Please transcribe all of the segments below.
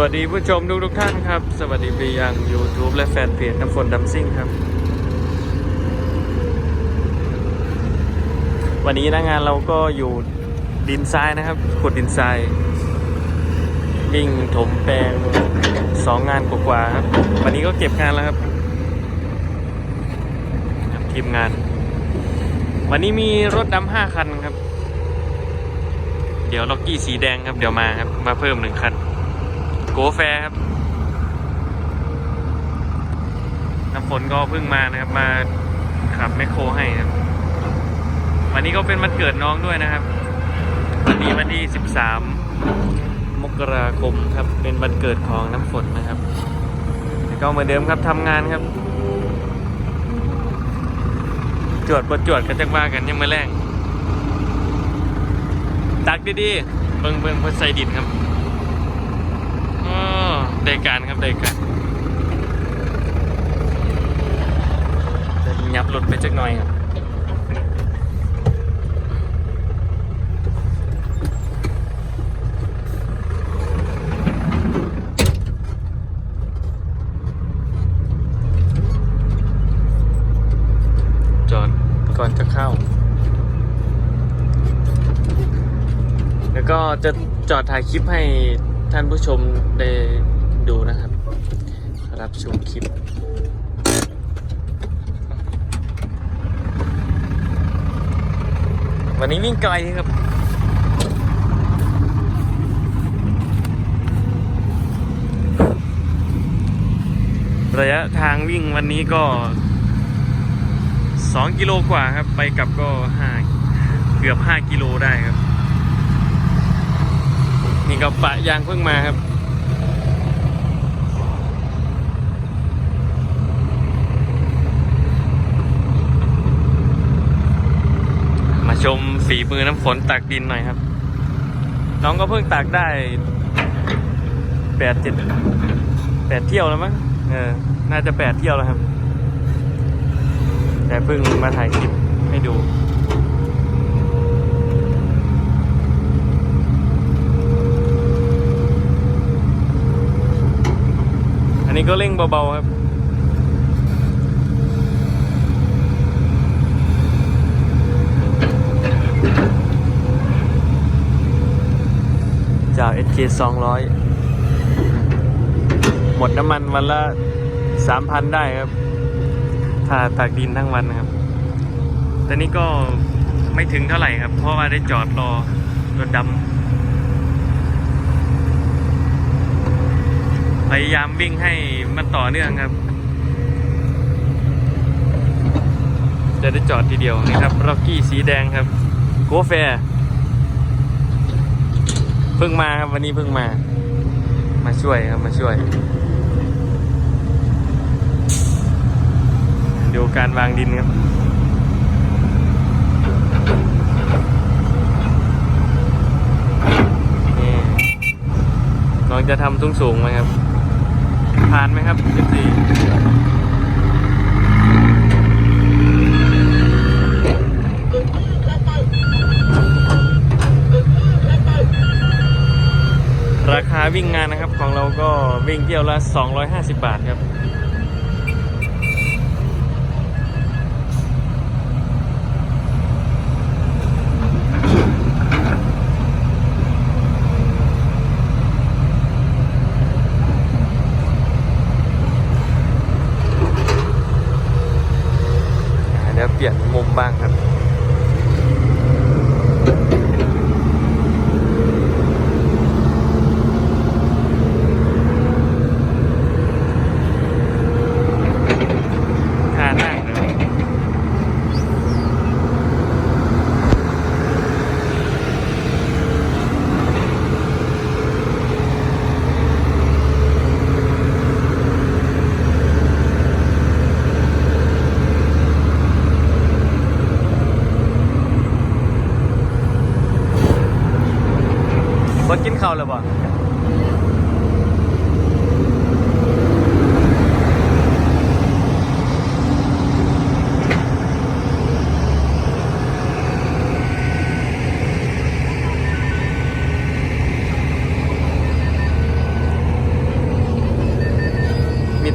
วัสดีผู้ชมทุกทุกๆท่านครับ สวัสดีไปยัง YouTube และแฟนเพจน้ำฝนดำซิ่งครับ วันนี้น้างานเราก็อยู่ดินทรายนะครับขุดดินทรายวิ่งถมแปลงสองงานกว่าๆครับ วันนี้ก็เก็บงานแล้วครับครับทีมงาน วันนี้มีรถดำห้าคันครับ เดี๋ยวล็อกกี้สีแดงครับ เดี๋ยวมาครับ มาเพิ่มหนึ่งคัน โกแฟครับ น้ำฝนก็เพิ่งมานะครับ มาขับแมคโครให้ครับ วันนี้ก็เป็นวันเกิดน้องด้วยนะครับ วันนี้วันที่ 13 มกราคมครับ เป็นวันเกิดของน้ำฝนนะครับก็เหมือนเดิมครับทำงานครับ จวดบดจวดกันจักว่ากันยังไม่แรงตักดีๆเบิ่งเบิ่งพอใส่ดินครับ อ๋อได้การครับได้การจะยับรถไปจักหน่อยครับจอดก่อนจะเข้า แล้วก็จะจอดถ่ายคลิปให้ ท่านผู้ชมได้ดูนะครับ รับชมคลิปวันนี้วิ่งไกลครับ ระยะทางวิ่งวันนี้ก็สองกิโลกว่าครับ ไปกลับก็ห้าเกือบห้ากิโลได้ครับ นี่ก็ปะยางเพิ่งมาครับ มาชมฝีมือน้ำฝนตักดินหน่อยครับ น้องก็เพิ่งตักได้แปดเจ็ดแปดเที่ยวแล้วมั้งเออ น่าจะแปดเที่ยวแล้วครับ แต่เพิ่งมาถ่ายคลิปให้ดู นี้ก็เร่งเบาๆครับ จาก SK 200 หมดน้ำมันวันละ 3,000 ได้ครับถ้าตากดินทั้งวันนะครับ แต่นี้ก็ไม่ถึงเท่าไหร่ครับ เพราะว่าได้จอดรอรถดำ พยายามวิ่งให้มันต่อเนื่องครับ จะได้จอดทีเดียวนี่ครับร็อกกี้สีแดงครับ โกแฟเพิ่งมาครับวันนี้เพิ่งมา มาช่วยครับมาช่วย ดูการวางดินครับนี่น้องจะทำสูงสูงๆไหมครับ ผ่านไหมครับ 14ราคาวิ่งงานนะครับของเราก็วิ่งเที่ยวละ 250 บาทครับ อ่าเดี๋ยวเปลี่ยนมุมบ้างครับ ท่านั่งเลย บ่กินข้าวแล้วบ่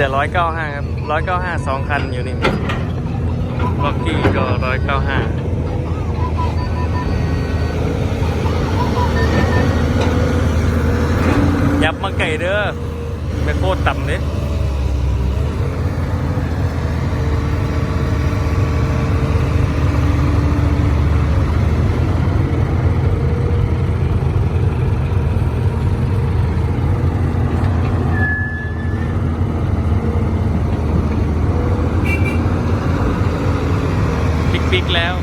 แต่ร้อยเก้าห้าครับร้อยเก้าห้าสองคันอยู่นี่ล็อกกี้ก็ร้อยเก้าห้า ยับมาไก่เด้อไปโคตรต่ำเลยปิกปิกแล้ว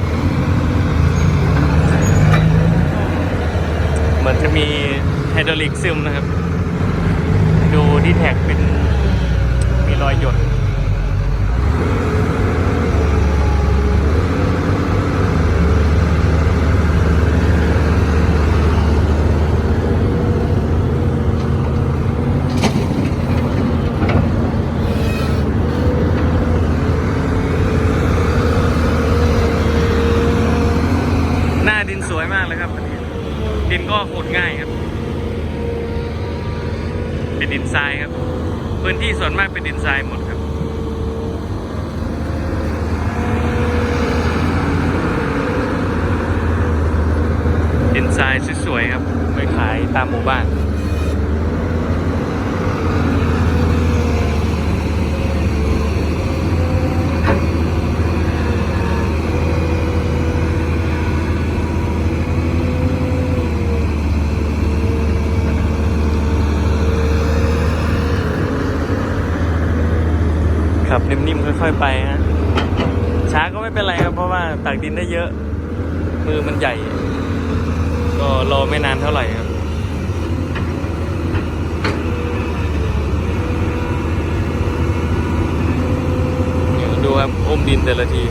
เหมือนจะมีไฮดรอลิกซึมนะครับ ดูที่แท็กเป็นมีรอยหยด หน้าดินสวยมากเลยครับอันนี้ดินก็ขุดง่ายครับ เป็น ดินทรายครับ พื้นที่ส่วนมากเป็นดินทรายหมดครับ ดินทรายสวยๆครับไปขายตามหมู่บ้าน นิ่มๆค่อย ๆ ไปฮะช้าก็ไม่เป็นไรครับเพราะว่าตักดินได้เยอะ มือมันใหญ่ ก็รอไม่นานเท่าไหร่ครับเดี๋ยวดูครับอมดินแต่ละที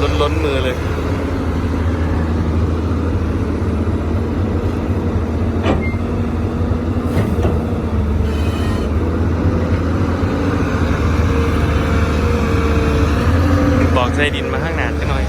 ล้นล้นๆมือเลย บอกใส่ดินมาข้างหน้าจะหน่อย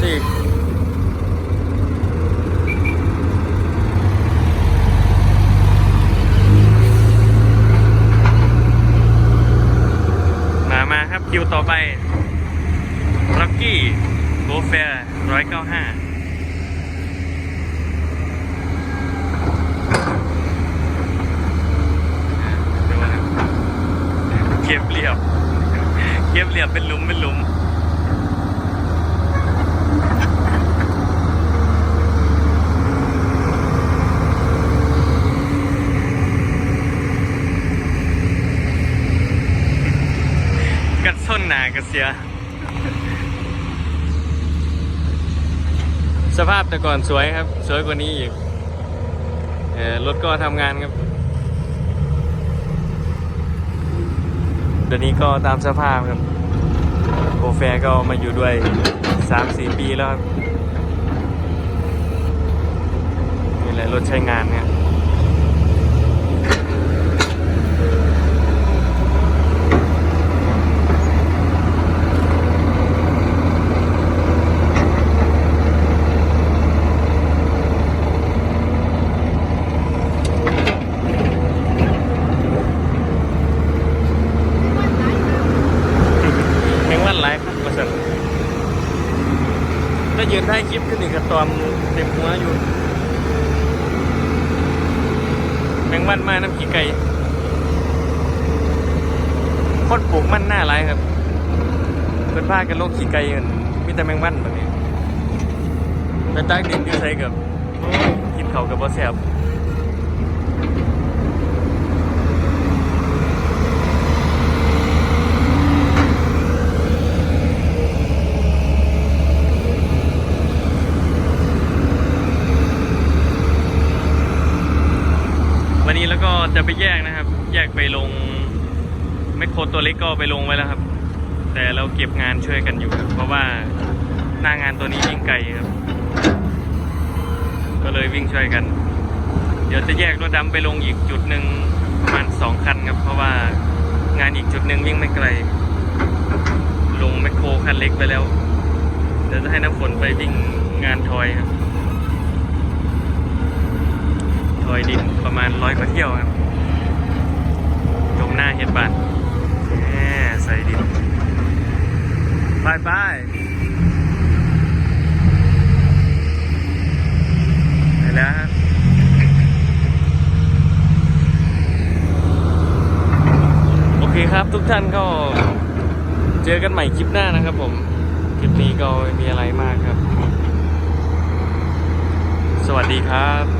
ที่มามาครับ คิวต่อไปร็อกกี้โบเฟร์ร้อยเก้าห้าเก็บเรียบ เก็บเรียบเป็นหลุมเป็นหลุมกัดส้นหนากัดเสีย สภาพแต่ก่อนสวยครับ สวยกว่านี้อีกเออรถก็ทำงานครับ เดี๋ยวนี้ก็ตามสภาพครับโอแฟก็มาอยู่ด้วย 3-4 ปีแล้วครับนี่แหละรถใช้งานเนี่ย แมงวันหลายครับมาสั่นถ้า ยืนท้ายคลิปขึ้นี่กระตอมเต็มหัวอยู่แมงมันมาน้ำขี้ไก่คนปลูกมันหน้าไรครับเพิ่นพากันโลกขี้ไก่กันมีแต่แมงมันแบบนี้ไปตักดินอยู่ใส่กับกินเขากับบ่แซบ วันนี้แล้วก็จะไปแยกนะครับ แยกไปลงแมคโครตัวเล็กก็ไปลงไว้แล้วครับ แต่เราเก็บงานช่วยกันอยู่ครับเพราะว่าหน้างานตัวนี้วิ่งไกลครับ ก็เลยวิ่งช่วยกัน เดี๋ยวจะแยกรถดำไปลงอีกจุดหนึ่งประมาณสองคันครับ เพราะว่างานอีกจุดหนึ่งวิ่งไม่ไกล ลงแมคโครคันเล็กไปแล้วเดี๋ยวจะให้น้ำฝนไปวิ่งงานทอยครับ ทอยดินประมาณร้อยกว่าเที่ยวครับจมหน้าเห็ดบานแหมใส่ดินไปไปไปแล้วครับโอเคครับทุกท่านก็เจอกันใหม่คลิปหน้านะครับผม คลิปนี้ก็ไม่มีอะไรมากครับ สวัสดีครับ